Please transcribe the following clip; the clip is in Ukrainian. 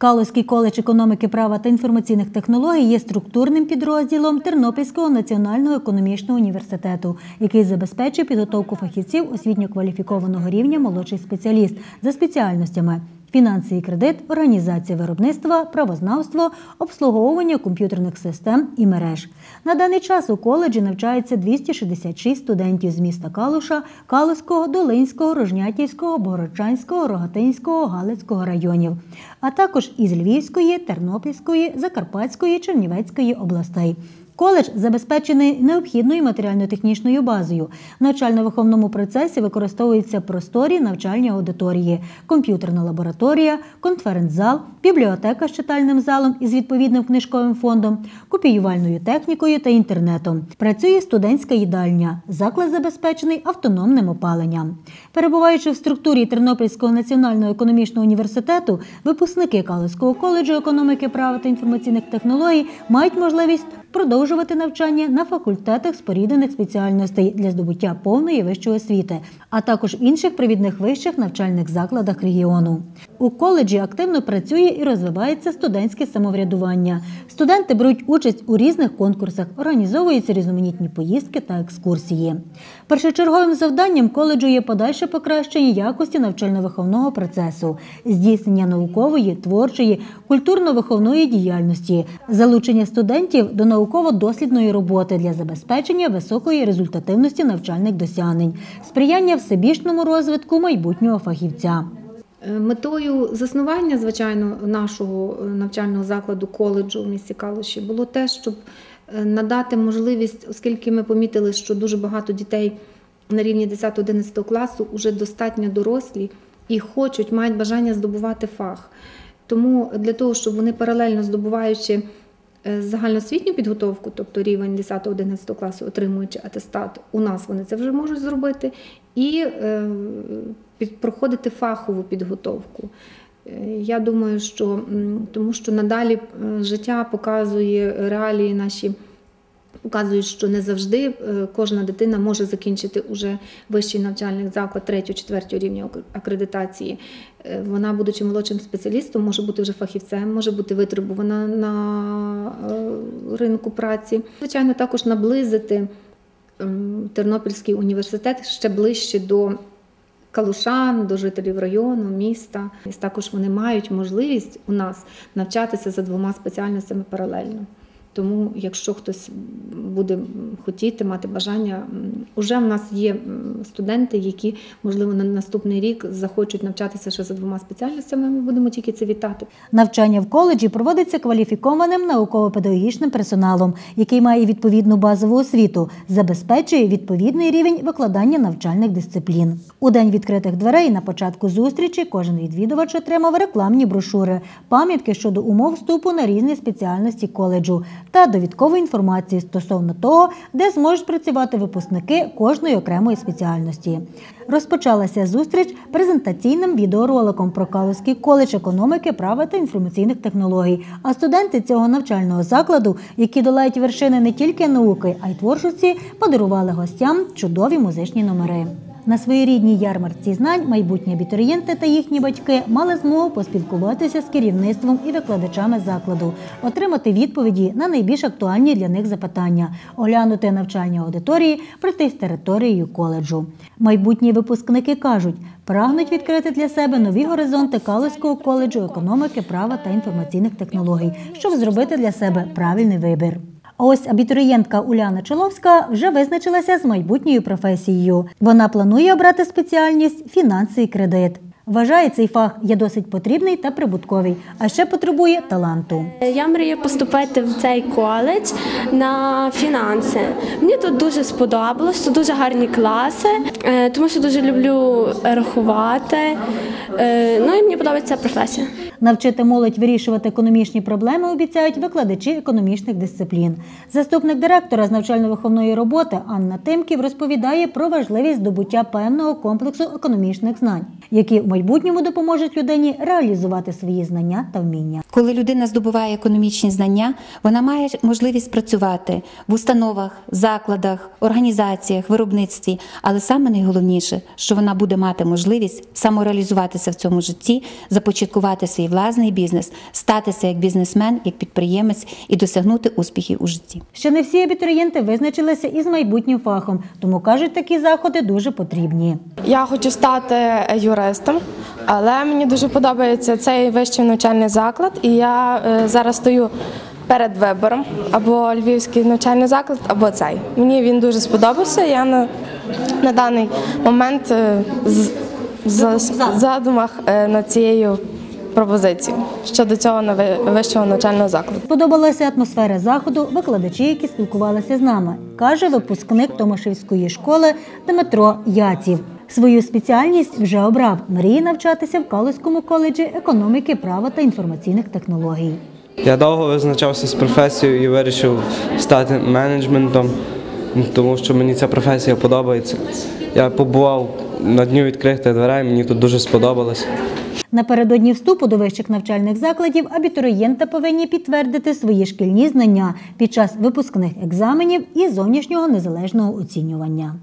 Калузький коледж економіки права та інформаційних технологій є структурним підрозділом Тернопільського національного економічного університету, який забезпечує підготовку фахівців освітньо-кваліфікованого рівня молодший спеціаліст за спеціальностями. Фінанси і кредит, організація виробництва, правознавство, обслуговування комп'ютерних систем і мереж. На даний час у коледжі навчається 266 студентів з міста Калуша, Калуського, Долинського, Рожнятівського, Богородчанського, Рогатинського, Галицького районів, а також із Львівської, Тернопільської, Закарпатської, Чернівецької областей. Коледж забезпечений необхідною матеріально-технічною базою. В навчально-виховному процесі використовуються просторі навчальні аудиторії, комп'ютерна лабораторія, конференц-зал, бібліотека з читальним залом із відповідним книжковим фондом, копіювальною технікою та інтернетом. Працює студентська їдальня. Заклад забезпечений автономним опаленням. Перебуваючи в структурі Тернопільського національного економічного університету, випускники Калицького коледжу економіки, права та інформаційних технологій мають можливість продовжувати навчання на факультетах споріднених спеціальностей для здобуття повної вищої освіти, а також інших провідних вищих навчальних закладах регіону. У коледжі активно працює і розвивається студентське самоврядування. Студенти беруть участь у різних конкурсах, організовуються різноманітні поїздки та екскурсії. Першочерговим завданням коледжу є подальше покращення якості навчально-виховного процесу, здійснення наукової, творчої, культурно-виховної діяльності, залучення студентів до науково-дослідної роботи для забезпечення високої результативності навчальних досягнень, сприяння всебічному розвитку майбутнього фахівця. Е, Метою заснування, звичайно, нашого е, навчального закладу коледжу в місті Калуші було те, щоб е, надати можливість, оскільки ми помітили, що дуже багато дітей на рівні 10-11 класу вже достатньо дорослі і хочуть, мають бажання здобувати фах. Тому для того, щоб вони паралельно здобуваючи загальноосвітню підготовку, тобто рівень 10-11 класу, отримуючи атестат, у нас вони це вже можуть зробити, і е, проходити фахову підготовку. Е, Я думаю, що тому що надалі е, життя показує реалії наші. Показують, що не завжди е, кожна дитина може закінчити уже вищий навчальний заклад 3-4 рівня акредитації. Е, Вона, будучи молодшим спеціалістом, може бути вже фахівцем, може бути витребувана на е, ринку праці. Звичайно, також наблизити ем, Тернопільський університет ще ближче до калушан, до жителів району, міста. І також вони мають можливість у нас навчатися за двома спеціальностями паралельно. Тому, якщо хтось буде хотіти, мати бажання, уже в нас є студенти, які, можливо, на наступний рік захочуть навчатися ще за двома спеціальностями. Ми будемо тільки це вітати. Навчання в коледжі проводиться кваліфікованим науково-педагогічним персоналом, який має відповідну базову освіту, забезпечує відповідний рівень викладання навчальних дисциплін. У день відкритих дверей на початку зустрічі кожен відвідувач отримав рекламні брошури, пам'ятки щодо умов вступу на різні спеціальності коледжу та довідкову інформацію стосовно того, де зможуть працювати випускники кожної окремої спеціальності. Розпочалася зустріч презентаційним відеороликом про Калузький коледж економіки, права та інформаційних технологій. А студенти цього навчального закладу, які долають вершини не тільки науки, а й творчості, подарували гостям чудові музичні номери. На своєрідній ярмарці знань майбутні абітурієнти та їхні батьки мали змогу поспілкуватися з керівництвом і викладачами закладу, отримати відповіді на найбільш актуальні для них запитання, оглянути навчальні аудиторії, пройти з територією коледжу. Майбутні випускники кажуть, прагнуть відкрити для себе нові горизонти Калузького коледжу економіки, права та інформаційних технологій, щоб зробити для себе правильний вибір. А ось абітурієнтка Уляна Чоловська вже визначилася з майбутньою професією. Вона планує обрати спеціальність фінанси і кредит. Вважає, цей фах є досить потрібний та прибутковий, а ще потребує таланту. Я мрію поступити в цей коледж на фінанси. Мені тут дуже сподобалось, тут дуже гарні класи, е, тому що дуже люблю рахувати. Е, Ну і мені подобається професія. Навчити молодь вирішувати економічні проблеми обіцяють викладачі економічних дисциплін. Заступник директора з навчально-виховної роботи Анна Тимків розповідає про важливість здобуття певного комплексу економічних знань, які в майбутньому допоможуть людині реалізувати свої знання та вміння. Коли людина здобуває економічні знання, вона має можливість працювати в установах, закладах, організаціях, виробництві, але саме найголовніше, що вона буде мати можливість самореалізуватися в цьому житті, започаткувати свій власний бізнес, статися як бізнесмен, як підприємець і досягнути успіхів у житті. Ще не всі абітурієнти визначилися із майбутнім фахом, тому кажуть, такі заходи дуже потрібні. Я хочу стати юристом, але мені дуже подобається цей вищий навчальний заклад, і я е, зараз стою перед вибором або львівський навчальний заклад, або цей. Мені він дуже сподобався. Я на, на даний момент е, з, задумах е, над цією пропозицією щодо цього вищого навчального закладу. Сподобалася атмосфера заходу, викладачі, які спілкувалися з нами, каже випускник Томашівської школи Дмитро Яців. Свою спеціальність вже обрав. Мріє навчатися в Калузькому коледжі економіки, права та інформаційних технологій. Я довго визначався з професією і вирішив стати менеджментом, тому що мені ця професія подобається. Я побував на дню відкритих дверей, мені тут дуже сподобалось. Напередодні вступу до вищих навчальних закладів абітурієнти повинні підтвердити свої шкільні знання під час випускних екзаменів і зовнішнього незалежного оцінювання.